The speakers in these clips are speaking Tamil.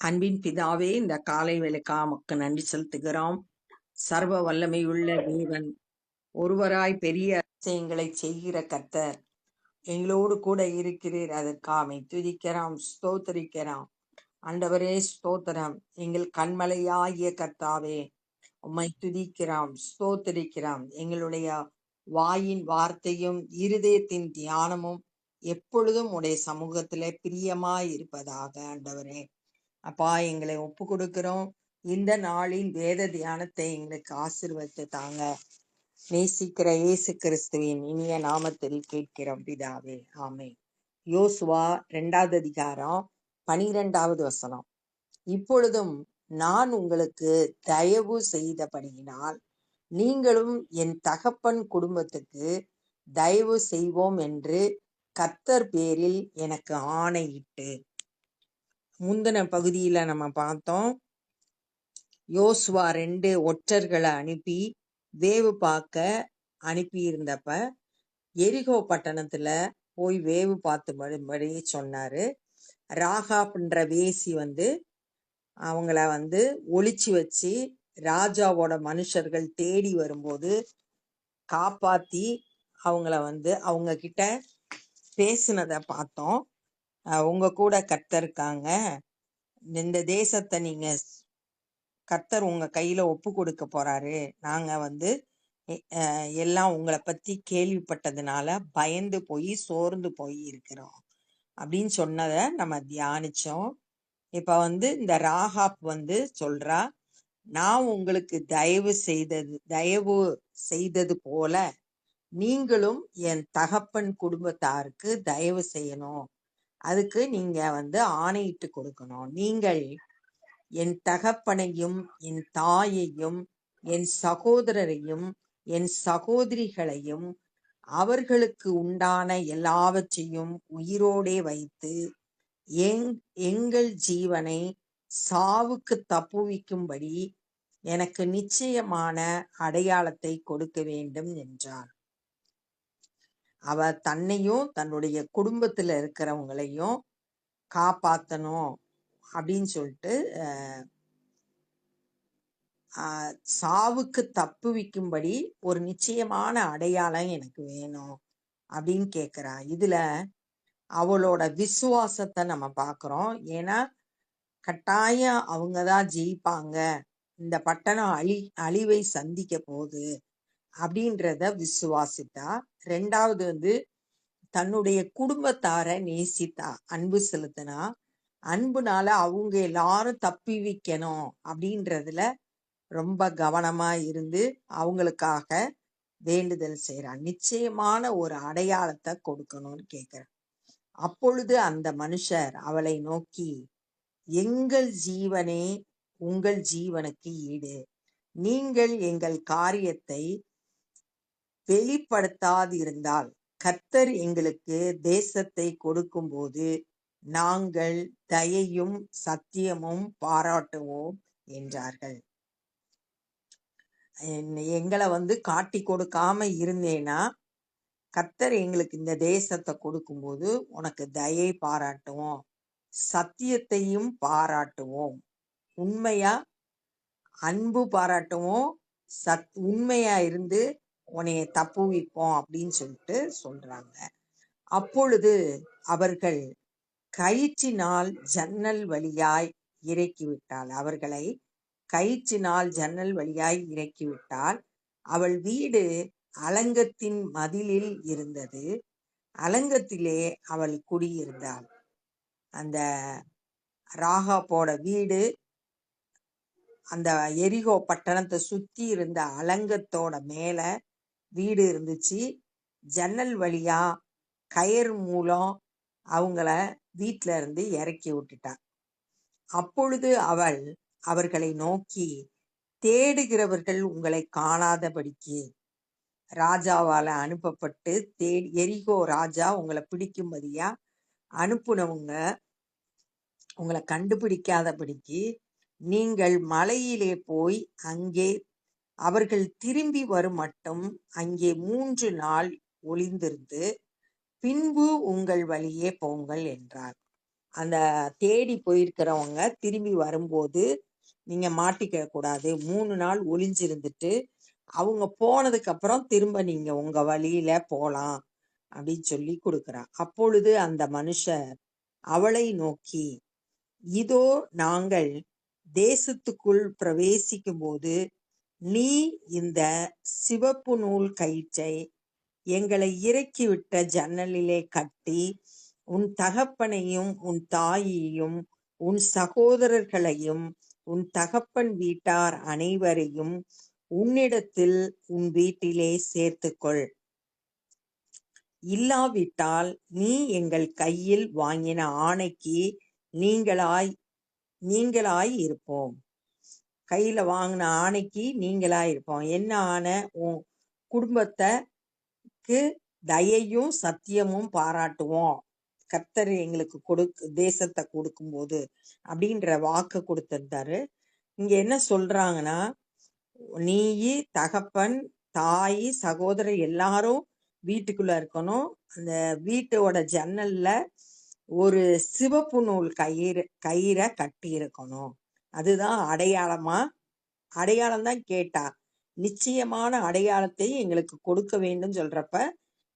அன்பின் பிதாவே இந்த காலை வேலைக்காக உமக்கு நன்றி செலுத்துகிறோம். சர்வ வல்லமையுள்ள தேவன் ஒருவராய் பெரிய அதிசயங்களை செய்கிற கர்த்தர். எங்களோடு கூட இருக்கிறீர் அதற்காமை துதிக்கிறோம் ஸ்தோத்தரிக்கிறோம். ஆண்டவரே ஸ்தோத்திரம். எங்கள் கண்மலையாகிய கர்த்தாவே உம்மை துதிக்கிறோம் ஸ்தோத்தரிக்கிறோம். எங்களுடைய வாயின் வார்த்தையும் இருதயத்தின் தியானமும் எப்பொழுதும் உடைய சமூகத்திலே பிரியமாய் இருப்பதாக ஆண்டவரே அப்பா எங்களை ஒப்பு கொடுக்கிறோம். இந்த நாளின் வேத தியானத்தை எங்களுக்கு ஆசீர்வதித்து தாங்க. நேசிக்கிற இயேசு கிறிஸ்துவின் இனிய நாமத்தில் கேட்கிறோம் பிதாவே. ஆமே யோசுவா ரெண்டாவது அதிகாரம் பனிரெண்டாவது வசனம். இப்பொழுதும் நான் உங்களுக்கு தயவு செய்தபடியினால் நீங்களும் என் தகப்பன் குடும்பத்துக்கு தயவு செய்வோம் என்று கத்தர் பேரில் எனக்கு ஆணையிட்டு முந்தின பகுதியில நம்ம பார்த்தோம். யோசுவா ரெண்டு ஒற்றர்களை அனுப்பி வேவு பார்க்க அனுப்பியிருந்தப்ப எரிகோ பட்டணத்துல போய் வேவு பார்த்து வரும்படி சொன்னாரு. ராகாப்ன்ற வேசி வந்து அவங்கள வந்து ஒளிச்சு வச்சு ராஜாவோட மனுஷர்கள் தேடி வரும்போது காப்பாத்தி அவங்கள வந்து அவங்க கிட்ட பேசினதை பார்த்தோம். உங்கள் உங்க கூட கர்த்தர் இருக்காங்க. இந்த தேசத்தை நீங்க கர்த்தர் உங்க கையில ஒப்பு கொடுக்க போறாரு. நாங்க வந்து எல்லாம் உங்களை பத்தி கேள்விப்பட்டதுனால பயந்து போய் சோர்ந்து போய் இருக்கிறோம். அப்படின்னு சொன்னதை நம்ம தியானிச்சோம். இப்போ வந்து இந்த ராகாப் வந்து சொல்றா நான் உங்களுக்கு தயவு செய்தது தயவு செய்தது போல நீங்களும் என் தகப்பன் குடும்பத்தாருக்கு தயவு செய்யணும். அதுக்கு நீங்க வந்து ஆணையிட்டு கொடுக்கணும். நீங்கள் என் தகப்பனையும் என் தாயையும் என் சகோதரரையும் என் சகோதரிகளையும் அவர்களுக்கு உண்டான எல்லாவற்றையும் உயிரோடே வைத்து எங் எங்கள் ஜீவனை சாவுக்கு தப்புவிக்கும்படி எனக்கு நிச்சயமான அடையாளத்தை கொடுக்க வேண்டும் என்றார். அவ தன்னையும் தன்னுடைய குடும்பத்துல இருக்கிறவங்களையும் காப்பாத்தணும் அப்படின்னு சொல்லிட்டு சாவுக்கு தப்புவிக்கும்படி ஒரு நிச்சயமான அடையாளம் எனக்கு வேணும் அப்படின்னு கேக்குறா. இதுல அவளோட விசுவாசத்தை நம்ம பார்க்குறோம் ஏன்னா கட்டாயம் அவங்கதான் ஜெயிப்பாங்க. இந்த பட்டணம் அழி அழிவை சந்திக்க போகுது. அப்படின்றத விசுவாசித்தா ரெண்டாவது வந்து தன்னுடைய குடும்பத்தார நேசித்தா அன்பு செலுத்தினா அன்புனால அவங்க எல்லாரும் தப்பி வைக்கணும் அப்படின்றதுல ரொம்ப கவனமா இருந்து அவங்களுக்காக வேண்டுதல் செய்யறான் நிச்சயமான ஒரு அடையாளத்தை கொடுக்கணும்னு கேக்குறான் அப்பொழுது அந்த மனுஷர் அவளை நோக்கி எங்கள் ஜீவனே உங்கள் ஜீவனுக்கு ஈடு. நீங்கள் எங்கள் காரியத்தை வெளிப்படுத்தாதிருந்தால் கர்த்தர் எங்களுக்கு தேசத்தை கொடுக்கும்போது நாங்கள் தயையும் சத்தியமும் பாராட்டுவோம் என்றார்கள். எங்களை வந்து காட்டி கொடுக்காம இருந்தேன்னா கர்த்தர் எங்களுக்கு இந்த தேசத்தை கொடுக்கும்போது உனக்கு தயை பாராட்டுவோம் சத்தியத்தையும் பாராட்டுவோம் உண்மையா அன்பு பாராட்டுவோம் சத் உண்மையா இருந்து உன்னைய தப்புவிப்போம் அப்படின்னு சொல்லிட்டு சொல்றாங்க. அப்பொழுது அவர்கள் கயிற்றினால் ஜன்னல் வழியாய் இறக்கிவிட்டாள் அவர்களை கயிற்றினால் ஜன்னல் வழியாய் இறக்கி விட்டால் அவள் வீடு அலங்கத்தின் மதிலில் இருந்தது. அலங்கத்திலே அவள் குடியிருந்தாள். அந்த ராகாப்போட வீடு அந்த எரிகோ பட்டணத்தை சுத்தி இருந்த அலங்கத்தோட மேல வீடு இருந்துச்சு. ஜன்னல் வழியா கயிறு மூலம் அவங்கள வீட்டில இருந்து இறக்கி விட்டுட்டா. அப்பொழுது அவள் அவர்களை நோக்கி தேடுகிறவர்கள் உங்களை காணாதபடிக்கு ராஜாவால் அனுப்பப்பட்டு தேடி எரிகோ ராஜா உங்களை பிடிக்கும்படியா அனுப்புனவங்க உங்களை கண்டுபிடிக்காதபடிக்கு நீங்கள் மலையிலே போய் அங்கே அவர்கள் திரும்பி வரும் மட்டும் அங்கே மூன்று நாள் ஒளிந்திருந்து பின்பு உங்கள் வழியே போங்கள் என்றார். அந்த தேடி போயிருக்கிறவங்க திரும்பி வரும்போது நீங்க மாட்டிக்க கூடாது. மூணு நாள் ஒளிஞ்சிருந்துட்டு அவங்க போனதுக்கு அப்புறம் திரும்ப நீங்க உங்க வழியில போலாம் அப்படின்னு சொல்லி கொடுக்குறா. அப்பொழுது அந்த மனுஷர் அவளை நோக்கி இதோ நாங்கள் தேசத்துக்குள் பிரவேசிக்கும் போது நீ இந்த சிவப்பு நூல் கயிற்றை எங்களை இறக்கிவிட்ட ஜன்னலிலே கட்டி உன் தகப்பனையும் உன் தாயையும் உன் சகோதரர்களையும் உன் தகப்பன் வீட்டார் அனைவரையும் உன்னிடத்தில் உன் வீட்டிலே சேர்த்துக்கொள். இல்லாவிட்டால் நீ எங்கள் கையில் வாங்கின ஆணைக்கு நீங்களாய் நீங்களாய் இருப்போம். கையில் வாங்கின ஆணைக்கு நீங்களாக இருப்போம். என்ன ஆணை உன் குடும்பத்தைக்கு தயையும் சத்தியமும் பாராட்டுவோம். கர்த்தர் எங்களுக்கு கொடுக்கு தேசத்தை கொடுக்கும்போது அப்படின்ற வாக்கு கொடுத்திருந்தாரு. இங்க என்ன சொல்றாங்கன்னா நீயி தகப்பன் தாய் சகோதரர் எல்லாரும் வீட்டுக்குள்ள இருக்கணும். அந்த வீட்டோட ஜன்னல்ல ஒரு சிவப்பு நூல் கயிறு கயிறை கட்டி இருக்கணும் அதுதான் அடையாளமா? அடையாளம் தான் கேட்டா. நிச்சயமான அடையாளத்தை எங்களுக்கு கொடுக்க வேண்டும் சொல்றப்ப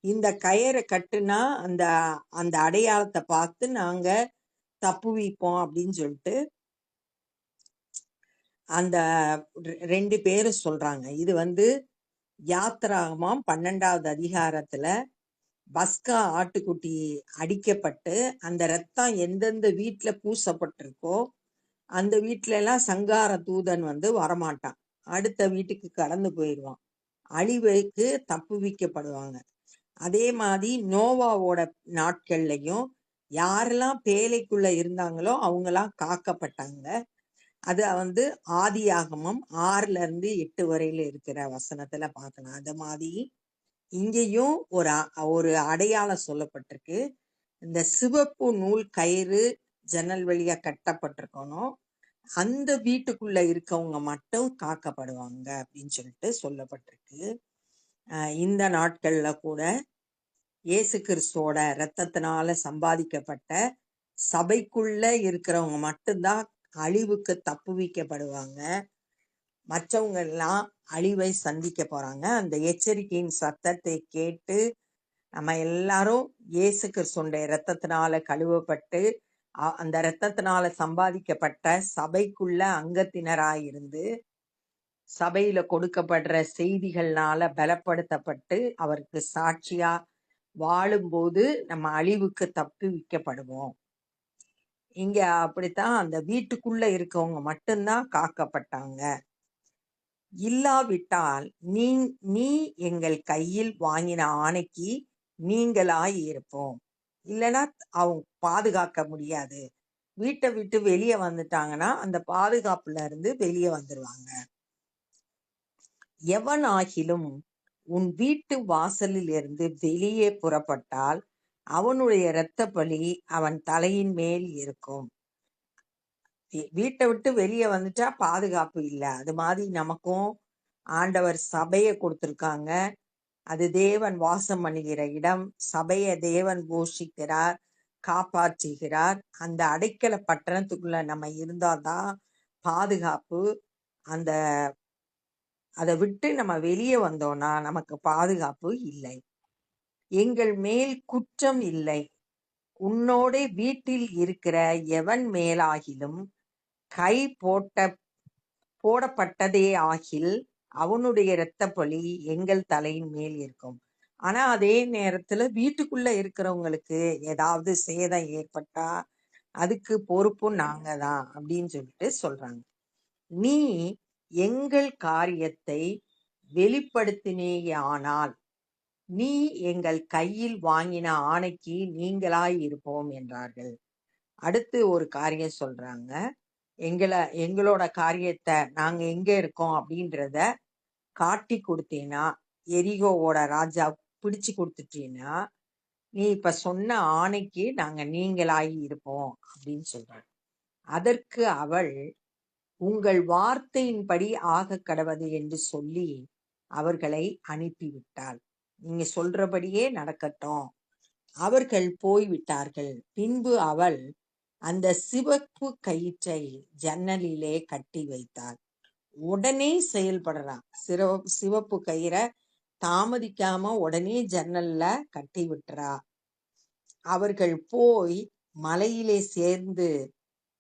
இந்த கயிறை கட்டுனா அந்த அந்த அடையாளத்தை பார்த்து நாங்க தப்புவிப்போம் அப்படின்னு சொல்லிட்டு அந்த ரெ- ரெண்டு பேரும் சொல்றாங்க. இது வந்து யாத்திராகமாம் பன்னெண்டாவது அதிகாரத்துல பஸ்கா ஆட்டுக்குட்டி அடிக்கப்பட்டு அந்த ரத்தம் எந்தெந்த வீட்டுல பூசப்பட்டிருக்கோ அந்த வீட்டுல எல்லாம் சங்கார தூதன் வந்து வரமாட்டான். அடுத்த வீட்டுக்கு கடந்து போயிடுவான் அழிவுக்கு தப்புவிக்கப்படுவாங்க அதே மாதிரி நோவாவோட நாட்கள்லயும் யாரெல்லாம் பேலைக்குள்ள இருந்தாங்களோ அவங்கெல்லாம் காக்கப்பட்டாங்க. அது வந்து ஆதியாகமம் ஆறுல இருந்து எட்டு வரையில இருக்கிற வசனத்துல பார்க்கலாம் அது மாதிரி இங்கேயும் ஒரு அ- ஒரு அடையாளம் சொல்லப்பட்டிருக்கு. இந்த சிவப்பு நூல் கயிறு ஜன்னல் வழியா கட்டப்பட்டிருக்கணும். அந்த வீட்டுக்குள்ள இருக்கவங்க மட்டும் காக்கப்படுவாங்க அப்படின்னு சொல்லிட்டு சொல்லப்பட்டிருக்கு. இந்த நாட்கள்ல கூட இயேசு கிறிஸ்துவோட இரத்தத்தினால சம்பாதிக்கப்பட்ட சபைக்குள்ள இருக்கிறவங்க மட்டும்தான் அழிவுக்கு தப்புவிக்கப்படுவாங்க மற்றவங்க எல்லாம் அழிவை சந்திக்க போறாங்க. அந்த எச்சரிக்கையின் சத்தத்தை கேட்டு நம்ம எல்லாரும் இயேசு கிறிஸ்துடைய இரத்தத்தினால கழுவப்பட்டு அந்த இரத்தத்தினால சம்பாதிக்கப்பட்ட சபைக்குள்ள அங்கத்தினராயிருந்து சபையில கொடுக்கப்படுற செய்திகள்னால பலப்படுத்தப்பட்டு அவருக்கு சாட்சியா வாழும்போது நம்ம அழிவுக்கு தப்பி வைக்கப்படுவோம் இங்க அப்படித்தான் அந்த வீட்டுக்குள்ள இருக்கவங்க மட்டும்தான் காக்கப்பட்டாங்க. இல்லாவிட்டால் நீ நீ எங்கள் கையில் வாங்கின ஆணைக்கு நீங்களாய் இருப்போம். இல்லைன்னா அவங்க பாதுகாக்க முடியாது. வீட்டை விட்டு வெளியே வந்துட்டாங்கன்னா அந்த பாதுகாப்புல இருந்து வெளியே வந்துருவாங்க. எவன் ஆகிலும் உன் வீட்டு வாசலில் இருந்து வெளியே புறப்பட்டால் அவனுடைய இரத்தப்பழி அவன் தலையின் மேல் இருக்கும். வீட்டை விட்டு வெளியே வந்துட்டா பாதுகாப்பு இல்லை. அது மாதிரி நமக்கும் ஆண்டவர் சபையை கொடுத்திருக்காங்க. அது தேவன் வாசம் பண்ணுகிற இடம் சபையை தேவன் போஷிக்கிறார் காப்பாற்றுகிறார். அந்த அடைக்கல பட்டணத்துக்குள்ள நம்ம இருந்தாதான் பாதுகாப்பு அந்த அதை விட்டு நம்ம வெளியே வந்தோம்னா நமக்கு பாதுகாப்பு இல்லை. எங்கள் மேல் குற்றம் இல்லை. உன்னோட வீட்டில் இருக்கிற எவன் மேலாகிலும் கை போட்ட போடப்பட்டதே ஆகில் அவனுடைய இரத்தப்பழி எங்கள் தலையின் மேல் இருக்கும். ஆனா அதே நேரத்துல வீட்டுக்குள்ள இருக்கிறவங்களுக்கு ஏதாவது சேதம் ஏற்பட்டா அதுக்கு பொறுப்பும் நாங்க தான் அப்படின்னு சொல்லிட்டு சொல்றாங்க. நீ எங்கள் காரியத்தை வெளிப்படுத்தினேயானால் நீ எங்கள் கையில் வாங்கின ஆணைக்கு நீங்களாய் இருப்போம் என்றார்கள். அடுத்து ஒரு காரியம் சொல்றாங்க. எங்களை எங்களோட காரியத்தை நாங்க எங்க இருக்கோம் அப்படின்றத காட்டி கொடுத்தீன்னா எரிகோவோட ராஜா பிடிச்சு கொடுத்துட்டீன்னா நீ இப்ப சொன்ன ஆணைக்கு நாங்க நீங்களாகி இருப்போம் அப்படின்னு சொல்றாங்க அதற்கு அவள் உங்கள் வார்த்தையின்படி ஆக கடவது என்று சொல்லி அவர்களை அனுப்பிவிட்டாள். நீங்க சொல்றபடியே நடக்கட்டும். அவர்கள் போய்விட்டார்கள். பின்பு அவள் அந்த சிவப்பு கயிற்றை ஜன்னலிலே கட்டி வைத்தாள். உடனே செயல்படுறான் சிவ சிவப்பு கயிறை தாமதிக்காம உடனே ஜன்னல்ல கட்டி விட்டுறா. அவர்கள் போய் மலையிலே சேர்ந்து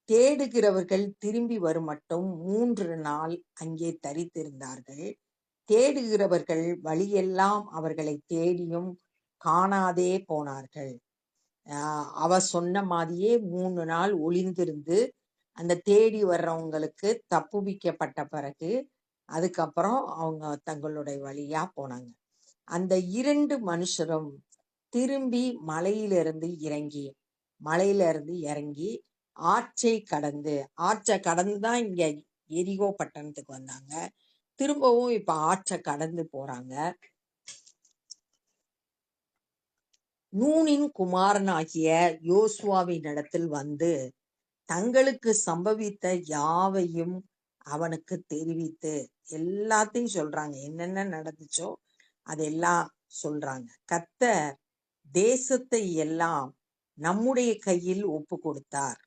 தேடுகிறவர்கள் திரும்பி வரும் மட்டும் மூன்று நாள் அங்கே தரித்திருந்தார்கள். தேடுகிறவர்கள் வழியெல்லாம் அவர்களை தேடியும் காணாதே போனார்கள். ஆஹ் அவ சொன்ன மாதிரியே மூணு நாள் ஒளிந்திருந்து அந்த தேடி வர்றவங்களுக்கு தப்புவிக்கப்பட்ட பிறகு அதுக்கப்புறம் அவங்க தங்களுடைய வழியா போனாங்க. அந்த இரண்டு மனுஷரும் திரும்பி மலையிலிருந்து இறங்கி மலையிலிருந்து இறங்கி ஆற்றை கடந்து ஆற்றை கடந்து தான் இங்க எரிகோ பட்டணத்துக்கு வந்தாங்க. திரும்பவும் இப்ப ஆற்றை கடந்து போறாங்க. நூனின் குமாரனாகிய யோசுவாவின் இடத்தில் வந்து தங்களுக்கு சம்பவித்த யாவையும் அவனுக்கு தெரிவித்து எல்லாத்தையும் சொல்றாங்க. என்னென்ன நடந்துச்சோ அதெல்லாம் சொல்றாங்க. கத்தர் தேசத்தை எல்லாம் நம்முடைய கையில் ஒப்பு கொடுத்தார்.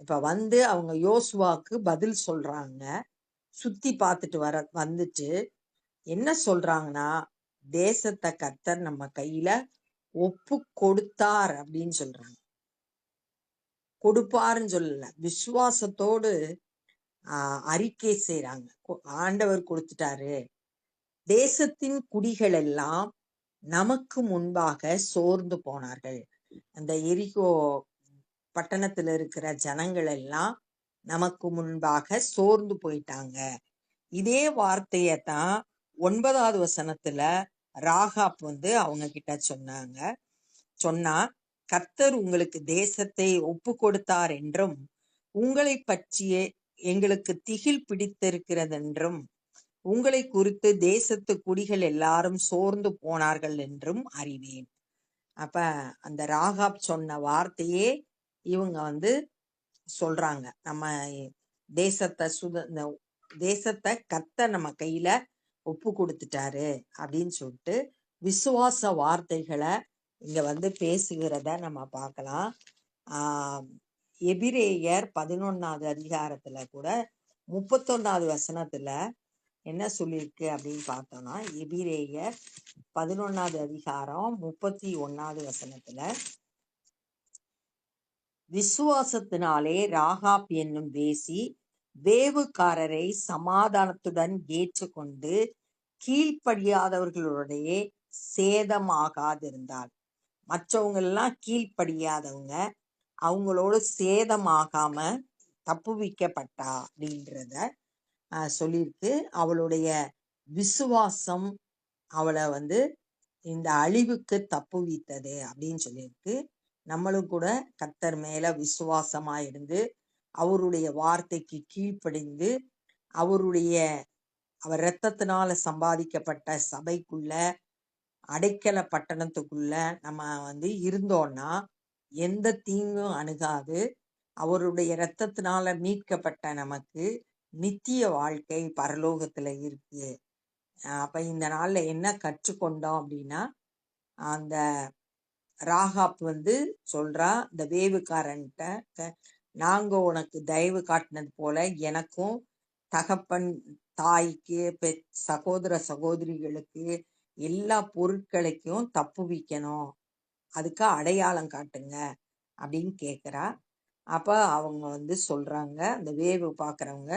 இப்ப வந்து அவங்க யோசுவாக்கு பதில் சொல்றாங்க. சுத்தி பார்த்துட்டு வர வந்துட்டு என்ன சொல்றாங்கன்னா தேசத்தை கத்தர் நம்ம கையில ஒப்பு கொடுத்தார் அப்படின்னு சொல்றாங்க. கொடுப்பாருன்னு சொல்லல. விசுவாசத்தோடு ஆஹ் அறிக்கை செய்றாங்க. ஆண்டவர் கொடுத்துட்டாரு. தேசத்தின் குடிகள் எல்லாம் நமக்கு முன்பாக சோர்ந்து போனார்கள். அந்த எரிகோ பட்டணத்துல இருக்கிற ஜனங்கள் எல்லாம் நமக்கு முன்பாக சோர்ந்து போயிட்டாங்க. இதே வார்த்தையத்தான் ஒன்பதாவது வசனத்துல ராகாப் வந்து அவங்க கிட்ட சொன்னாங்க. சொன்னா கர்த்தர் உங்களுக்கு தேசத்தை ஒப்பு கொடுத்தார் என்றும் உங்களை பற்றிய எங்களுக்கு திகில் பிடித்திருக்கிறதென்றும் உங்களை குறித்து தேசத்து குடிகள் எல்லாரும் சோர்ந்து போனார்கள் என்றும் அறிவேன். அப்ப அந்த ராகாப் சொன்ன வார்த்தையே இவங்க வந்து சொல்றாங்க. நம்ம தேசத்தை சுத தேசத்தை கத்த நம்ம கையில ஒப்பு கொடுத்துட்டாரு அப்படின்னு சொல்லிட்டு விசுவாச வார்த்தைகளை இங்க வந்து பேசுகிறத நம்ம பார்க்கலாம். ஆஹ் எபிரேயர் பதினொன்னாவது அதிகாரத்துல கூட முப்பத்தொன்னாவது வசனத்துல என்ன சொல்லியிருக்கு அப்படின்னு பார்த்தோம்னா எபிரேயர் பதினொன்னாவது அதிகாரம் முப்பத்தி ஒன்னாவது வசனத்துல விசுவாசத்தினாலே ராகாப் என்னும் வேசி வேவுக்காரரை சமாதானத்துடன் ஏற்றுக்கொண்டு கீழ்ப்படியாதவர்களுடைய சேதமாகாதிருந்தாள். மற்றவங்க எல்லாம் கீழ்ப்படியாதவங்க அவங்களோட சேதமாகாம தப்புவிக்கப்பட்டா அப்படின்றத சொல்லியிருக்கு. அவளுடைய விசுவாசம் அவளை வந்து இந்த அழிவுக்கு தப்புவித்தது அப்படின்னு சொல்லியிருக்கு. நம்மளும் கூட கத்தர் மேல விசுவாசமா இருந்து அவருடைய வார்த்தைக்கு கீழ்ப்படிந்து அவருடைய அவர் இரத்தத்தினால சம்பாதிக்கப்பட்ட சபைக்குள்ள அடைக்கல பட்டணத்துக்குள்ள நம்ம வந்து இருந்தோம்னா எந்த தீங்கும் அணுகாது. அவருடைய இரத்தத்தினால மீட்கப்பட்ட நமக்கு நித்திய வாழ்க்கை பரலோகத்துல இருக்கு. அப்ப இந்த நாள்ல என்ன கற்றுக்கொண்டோம் அப்படின்னா அந்த ராகாப் வந்து சொல்றா இந்த வேவுக்காரன்ட்ட க- நாங்க உனக்கு தயவு காட்டினது போல எனக்கும் தகப்பன் தாய்க்கு பெ- சகோதர சகோதரிகளுக்கு எல்லா பொருட்களைக்கும் தப்புவிக்கணும் அதுக்கு அடையாளம் காட்டுங்க அப்படின்னு கேட்குறா அப்போ அவங்க வந்து சொல்கிறாங்க அந்த வேவு பார்க்குறவங்க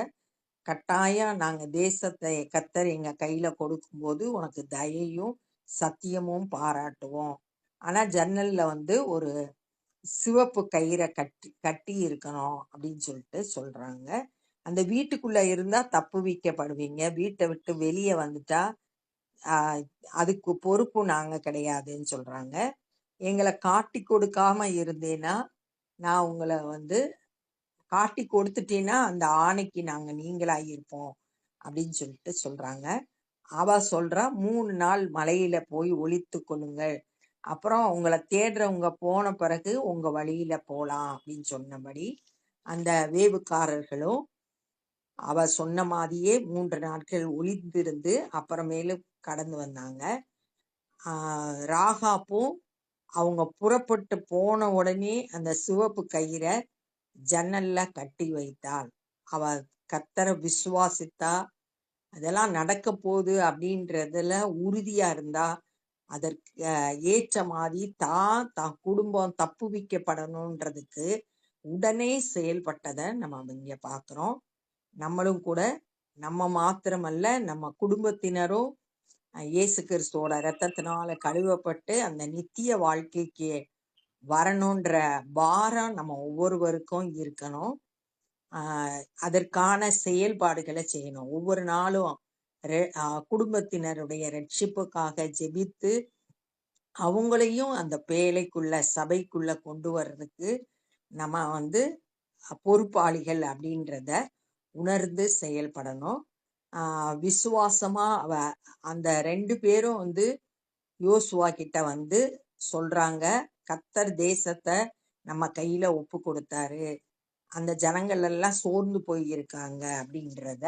கட்டாயம் நாங்கள் தேசத்தை கத்தர் எங்கள் கையில் கொடுக்கும்போது உனக்கு தயையும் சத்தியமும் பாராட்டுவோம். ஆனால் ஜன்னலில் வந்து ஒரு சிவப்பு கயிறை கட்டி கட்டி இருக்கணும் அப்படின்னு சொல்லிட்டு சொல்கிறாங்க அந்த வீட்டுக்குள்ளே இருந்தால் தப்பு வைக்கப்படுவீங்க. வீட்டை விட்டு வெளியே வந்துட்டா அதுக்கு பொறுப்பு நாங்க கிடையாதுன்னு சொல்றாங்க. எங்களை காட்டி கொடுக்காம இருந்தேன்னா நான் உங்களை வந்து காட்டி கொடுத்துட்டேன்னா அந்த ஆணைக்கு நாங்க நீங்களா இருப்போம் அப்படின்னு சொல்லிட்டு சொல்றாங்க. அவ சொல்றா மூணு நாள் மலையில போய் ஒளித்து கொள்ளுங்கள். அப்புறம் உங்களை தேடுறவங்க போன பிறகு உங்க வழியில போலாம் அப்படின்னு சொன்னபடி அந்த வேவுக்காரர்களும் அவ சொன்ன மாதிரியே மூன்று நாட்கள் ஒளிந்திருந்து அப்புறமேலு கடந்து வந்தாங்க. ராகாப்பும் அவங்க புறப்பட்டு போன உடனே அந்த சிவப்பு கயிறை ஜன்னல்ல கட்டி வைத்தாள். அவ கத்தரை விசுவாசித்தா அதெல்லாம் நடக்க போகுது அப்படின்றதுல உறுதியா இருந்தா அதற்கு ஏற்ற மாதிரி தான் தான் குடும்பம் தப்புவிக்கப்படணுன்றதுக்கு உடனே செயல்பட்டதை நம்ம இங்க பாக்குறோம். நம்மளும் கூட நம்ம மாத்திரமல்ல நம்ம குடும்பத்தினரும் இயேசு கிறிஸ்துவோட ரத்தத்தினால கழுவப்பட்டு அந்த நித்திய வாழ்க்கைக்கு வரணுன்ற பாரம் நம்ம ஒவ்வொருவருக்கும் இருக்கணும். அதற்கான செயல்பாடுகளை செய்யணும். ஒவ்வொரு நாளும் ரெ- ஆஹ் குடும்பத்தினருடைய ரட்சிப்புக்காக ஜெபித்து அவங்களையும் அந்த பேழைக்குள்ள சபைக்குள்ள கொண்டு வர்றதுக்கு நம்ம வந்து பொறுப்பாளிகள் அப்படின்றத உணர்ந்து செயல்படணும். விசுவாசமா அவ அந்த ரெண்டு பேரும் வந்து யோசுவா கிட்ட வந்து சொல்றாங்க கத்தர் தேசத்தை நம்ம கையில ஒப்பு கொடுத்தாரு. அந்த ஜனங்கள் எல்லாம் சோர்ந்து போயிருக்காங்க. அப்படின்றத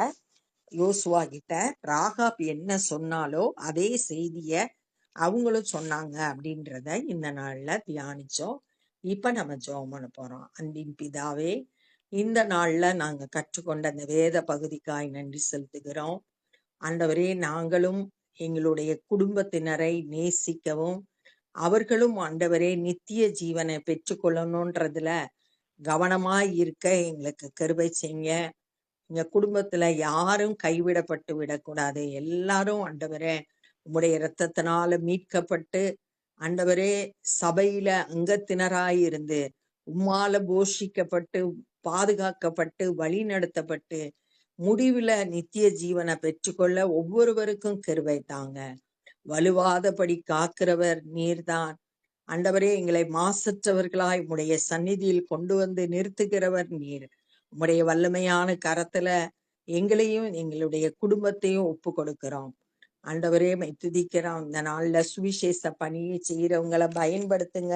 யோசுவா கிட்ட ராகாப் என்ன சொன்னாலோ அதே செய்திய அவங்களும் சொன்னாங்க அப்படின்றத இந்த நாள்ல தியானிச்சோம். இப்ப நம்ம ஜெபம் பண்ண போறோம். அன்பின் பிதாவே இந்த நாள்ல நாங்க கற்றுக்கொண்ட அந்த வேத பகுதிக்காய் நன்றி செலுத்துகிறோம். ஆண்டவரே நாங்களும் எங்களுடைய குடும்பத்தினரை நேசிக்கவும் அவர்களும் ஆண்டவரே நித்திய ஜீவனை பெற்றுக்கொள்ளணுன்றதுல கவனமாய் இருக்க எங்களுக்கு கருவை செய்ய எங்க குடும்பத்துல யாரும் கைவிடப்பட்டு விடக்கூடாது. எல்லாரும் ஆண்டவரே உம்முடைய இரத்தத்தினால மீட்கப்பட்டு ஆண்டவரே சபையில அங்கத்தினராய் இருந்து உம்மால போஷிக்கப்பட்டு பாதுகாக்கப்பட்டு வழி நடத்தப்பட்டு முடிவுல நித்திய ஜீவனை பெற்றுக்கொள்ள ஒவ்வொருவருக்கும் கிருவை தாங்க. வலுவாதபடி காக்கிறவர் நீர்தான். ஆண்டவரே எங்களை மாசற்றவர்களாய் உடைய சந்நிதியில் கொண்டு வந்து நிறுத்துகிறவர் நீர். உம்முடைய வல்லமையான கரத்துல எங்களையும் எங்களுடைய குடும்பத்தையும் ஒப்பு கொடுக்கிறோம் ஆண்டவரே துதிக்கிறோம். இந்த நாள்ல சுவிசேஷ பணியை செய்யறவங்களை பயன்படுத்துங்க.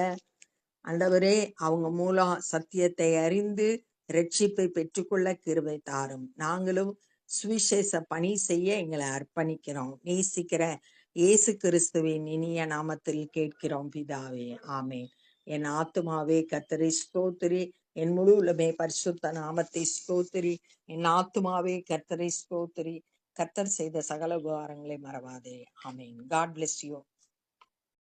ஆண்டவரே அவங்க மூலம் சத்தியத்தை அறிந்து ரட்சிப்பை பெற்றுக்கொள்ள கிருபை தாரும். நாங்களும் சுவிசேஷ பணி செய்ய எங்களை அர்ப்பணிக்கிறோம். நேசிக்கிற இயேசு கிறிஸ்துவின் இனிய நாமத்தில் கேட்கிறோம் பிதாவே. ஆமென். என் ஆத்துமாவே கத்தரை ஸ்தோத்திரி. என் முழு உலமே பரிசுத்த நாமத்தை ஸ்தோத்திரி. என் ஆத்துமாவே கர்த்தரை ஸ்தோத்திரி. கர்த்தர் செய்த சகல உபகாரங்களை மறவாதே. ஆமேன். God bless you